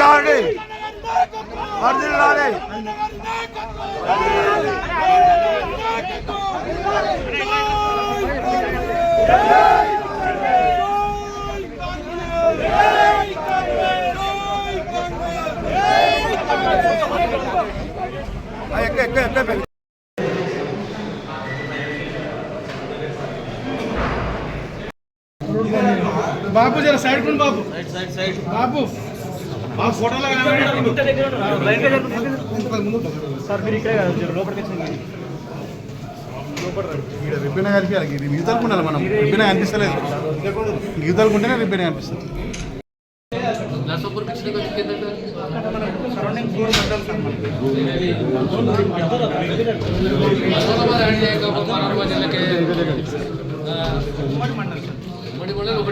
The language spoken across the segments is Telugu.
కావండి వర్దిల్లు రాలే ఎక్క ఎక్క ఎక్క. బాబు జర సైడ్ కొండి బాబు. బాబు. బాబు ఫోటోలో సార్ మీరు ఇక్కడే కదా జర లోపలికి వచ్చింది ఇక్కడ రిబ్బన్ కనిపించాలి ఇది మనం. రిబ్బన్ కనిపిస్తలేదు. మిగతాలుకుంటేనే రిబ్బన్ కనిపిస్తుంది. నర్సాపూర్ పిచ్చిన కొంచెం కింద సరౌండింగ్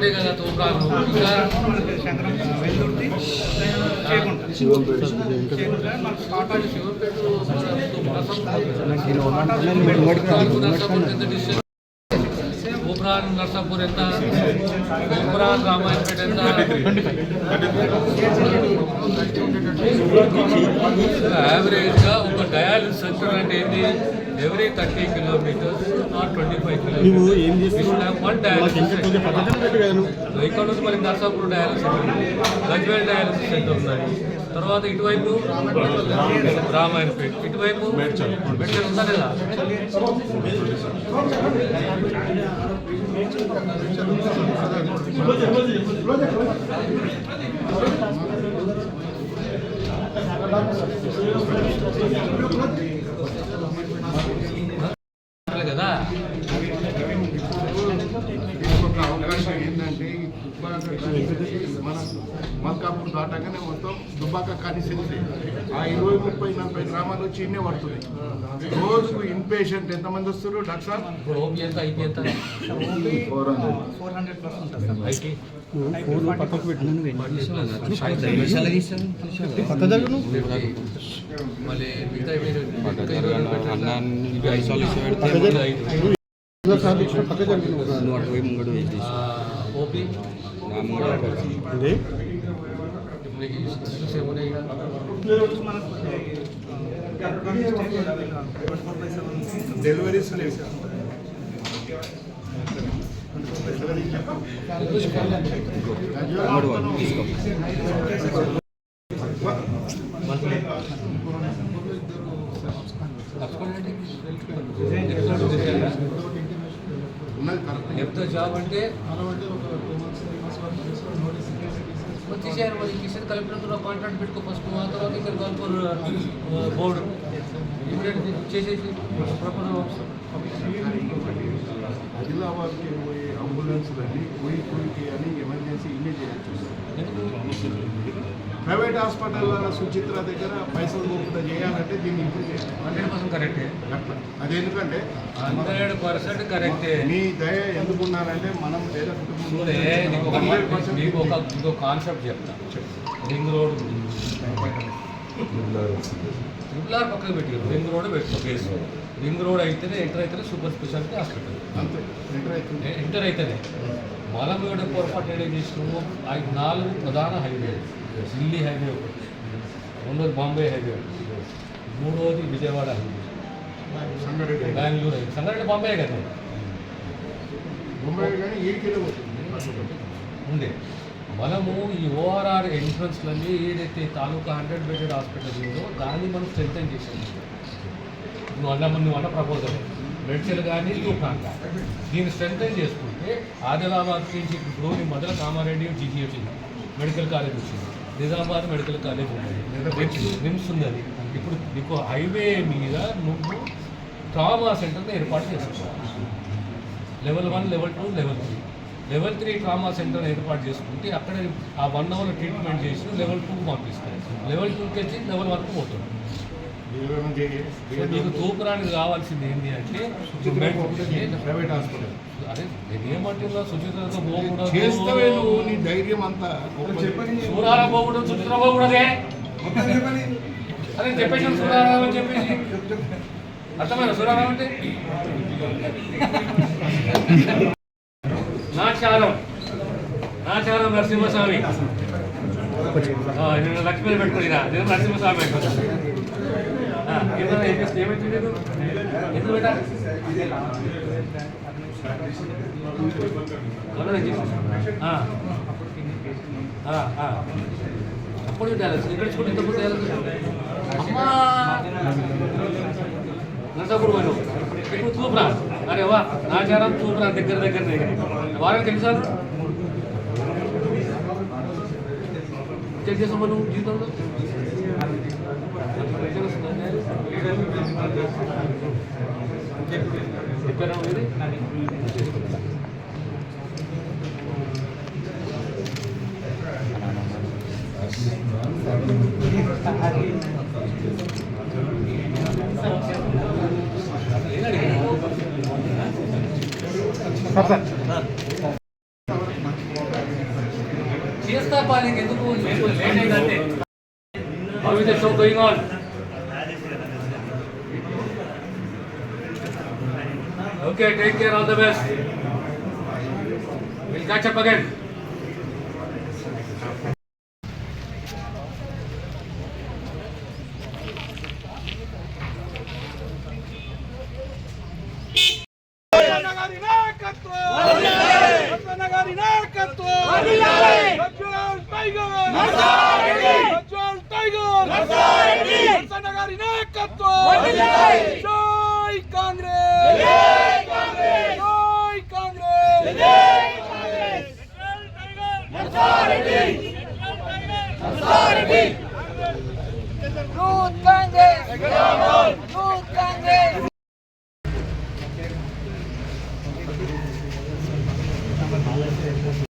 ఒకటే కదా తూకాలు ఇంకా శివపేట. ఉబ్రాన్ నర్సాపూర్ ఎంత? ఉబ్రాన్ రామాయణపేట ఎంత? యావరేజ్గా ఒక డయాలిసిస్ సెంటర్ అంటే ఏంది? Every thirty kilometres not twenty five kilometres one dialysis ఇక్కడ నుంచి మనకి Narsapur dialysis centre? Gajwel dialysis centre ఉన్నది తర్వాత ఇటువైపు రామాయణపేట ఇటువైపు మెడ్చల్ ఉందా లేదా అంతే దాటాగానే మొత్తం దుబ్బాక కాన్స్టిట్యూన్సీ ఆ ఇరవై ముప్పై నలభై గ్రామాలు వచ్చి ఇన్నే పడుతున్నాయి రోజుకు ఇన్ పేషెంట్ ఎంతమంది వస్తారు డాక్టర్ ఇప్పుడు ఓపీ ఎంత ఐపీ ఎంత ఫోర్ హండ్రెడ్ ప్లస్ ఉంటుంది ఐటీ ఓపీ మీకు ఇష్యూస్ ఏమున్నాయి ఇక? మనకు ఎంత జాబ్ అంటే తీసేయాలి మరి. తీసేది కలెక్టర్తో కాంట్రాక్ట్ పెట్టుకో ఫస్ట్ ఆ తర్వాత ఇక్కడ కాల్పూర్ బోర్డు ఇమీడియట్ చేసేసి ప్రపోజల్ ఆదిలాబాద్కి పోయి అంబులెన్స్లన్నీ పోయి పోయి అని ఎమర్జెన్సీ ఇన్నే చేయొచ్చు ప్రైవేట్ హాస్పిటల్ సుచిత్ర దగ్గర పైసలు పోకుండా చేయాలంటే దీన్ని ఇంప్రూవ్ చేయాలి. హండ్రెడ్ పర్సెంట్ కరెక్టే. అది ఎందుకంటే హండ్రెడ్ పర్సెంట్ కరెక్టే. మీ దయ ఎందుకున్నారంటే మనం పేద కుటుంబంలో నీకు ఒక ఇంకో కాన్సెప్ట్ చెప్తా. రింగ్ రోడ్ ట్రిపుల్ ఆర్ పక్కన పెట్టి రింగ్ రోడ్ పెట్టుకో రింగ్ రోడ్ అయితేనే ఎంటర్ అయితేనే సూపర్ స్పెషాలిటీ హాస్పిటల్ అంతే. ఎంటర్ అవుతుంది ఎంటర్ అయితేనే. కూడా పొరపాటు ఏం చేసినాము నాలుగు ప్రధాన హైవే ఢిల్లీ హైవే ఒకటి రెండోది బాంబే హైవే ఒకటి మూడోది విజయవాడ హైవే సంగారెడ్డి బెంగళూరు హైవే సంగారెడ్డి బాంబే కదా ముంబై కానీ ఏ కిలో పోతుంది ఉండే మనము ఈ ఓఆర్ఆర్ ఎంట్రన్స్లన్నీ ఏదైతే తాలూకా హండ్రెడ్ బెడెడ్ హాస్పిటల్ ఉందో దాన్ని మనం స్ట్రెంగ్ చేసాము నువ్వు అన్న నువ్వు అన్న ప్రపోజల్ మెడిసిన్ కానీ తూఫాన్ కానీ దీన్ని స్ట్రెంగ్ చేసుకుంటే ఆదిలాబాద్ నుంచి ఇప్పుడు నీ మొదల కామారెడ్డి జీజీహెచ్ మెడికల్ కాలేజ్ వచ్చింది నిజామాబాద్ మెడికల్ కాలేజ్ ఉన్నది నిమ్స్ ఉన్నది. ఇప్పుడు నీకు హైవే మీద నువ్వు ట్రామా సెంటర్ని ఏర్పాటు చేసుకోవాలి level one level two level three. Level three trauma centre ఏర్పాటు చేసుకుంటే అక్కడ ఆ వన్ అవర్ ట్రీట్మెంట్ చేసి లెవెల్ టూకి పంపిస్తారు. లెవెల్ టూకి వచ్చి లెవెల్ వన్కి పోతుంది మీకు తూపురానికి కావాల్సింది ఏంటి అంటే ప్రైవేట్ హాస్పిటల్. అదే నేను ఏమంటున్నా సుచిత్రతో పోకూడదు. చేస్తావే నువ్వు నీ ధైర్యం అంతా. సూరాల పోకూడదు సుచిత్ర పోకూడదే. అదే చెప్పేసి సూరారావు అని చెప్పేసి. అర్థమైనా సూరారావు అంటే? నాచారం నాచారం నరసింహస్వామి. ఆ, నేను లక్ష్మీ పెట్టుకుని నేను నరసింహస్వామి పెట్టుకున్నా ఎందుకు అప్పుడు ఇక్కడ చూడండి ఇంతకుముందు డయాలసిస్ అమ్మా! నరసాపురం పోయినావు ఇప్పుడు చూపురా. అరే వా నాచారం చూపురా దగ్గర దగ్గర దగ్గర వారానికి ఎన్నిసార్లు? చెక్ చేసామా నువ్వు జీవితంలో ప్రెషర్ వస్తుందా? చెప్పారా నువ్వు ఇది? చేస్తా పాలకి ఎందుకు? లేట్ లేట్ అయిందంటే? How is the show going on నాయకత్వం రత్న గారి నాయకత్వం ప్రజ్వల్ టైగర్ ప్రజ్వల్ టైగర్ రత్న గారి నాయకత్వం జై కాంగ్రెస్ జై కాంగ్రెస్ జై Congress Youth Congress! Youth Congress!